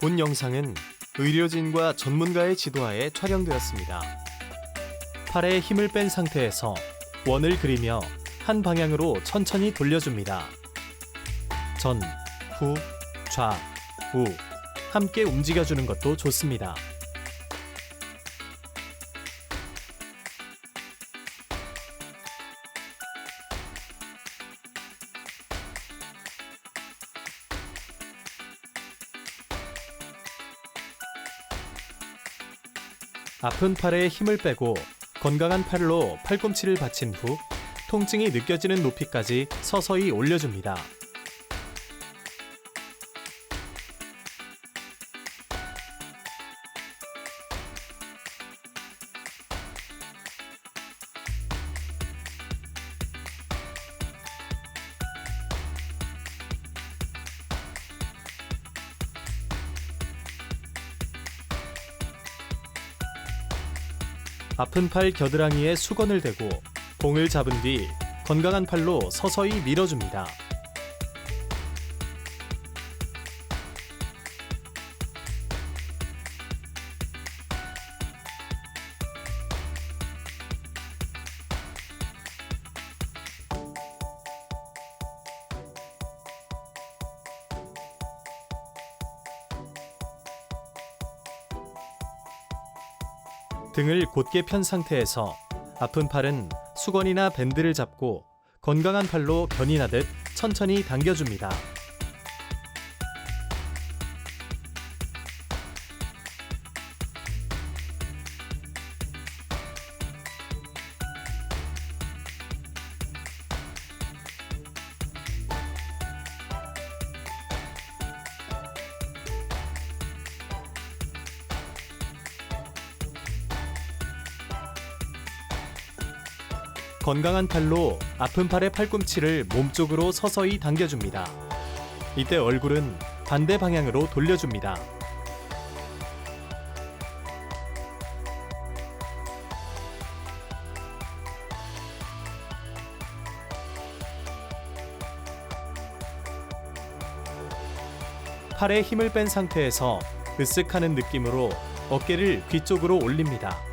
본 영상은 의료진과 전문가의 지도하에 촬영되었습니다. 팔에 힘을 뺀 상태에서 원을 그리며 한 방향으로 천천히 돌려줍니다. 전, 후, 좌, 우 함께 움직여주는 것도 좋습니다. 아픈 팔에 힘을 빼고 건강한 팔로 팔꿈치를 받친 후 통증이 느껴지는 높이까지 서서히 올려줍니다. 아픈 팔 겨드랑이에 수건을 대고 공을 잡은 뒤 건강한 팔로 서서히 밀어줍니다. 등을 곧게 편 상태에서 아픈 팔은 수건이나 밴드를 잡고 건강한 팔로 견인하듯 천천히 당겨줍니다. 건강한 팔로 아픈 팔의 팔꿈치를 몸쪽으로 서서히 당겨줍니다. 이때 얼굴은 반대 방향으로 돌려줍니다. 팔에 힘을 뺀 상태에서 으쓱하는 느낌으로 어깨를 뒤쪽으로 올립니다.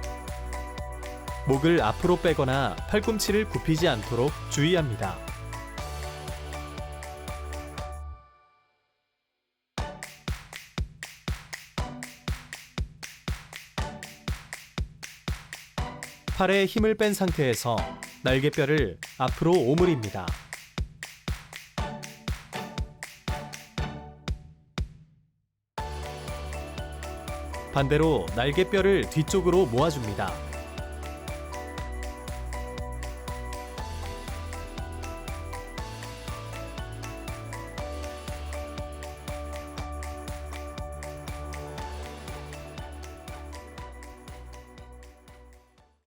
목을 앞으로 빼거나 팔꿈치를 굽히지 않도록 주의합니다. 팔에 힘을 뺀 상태에서 날개뼈를 앞으로 오므립니다. 반대로 날개뼈를 뒤쪽으로 모아줍니다.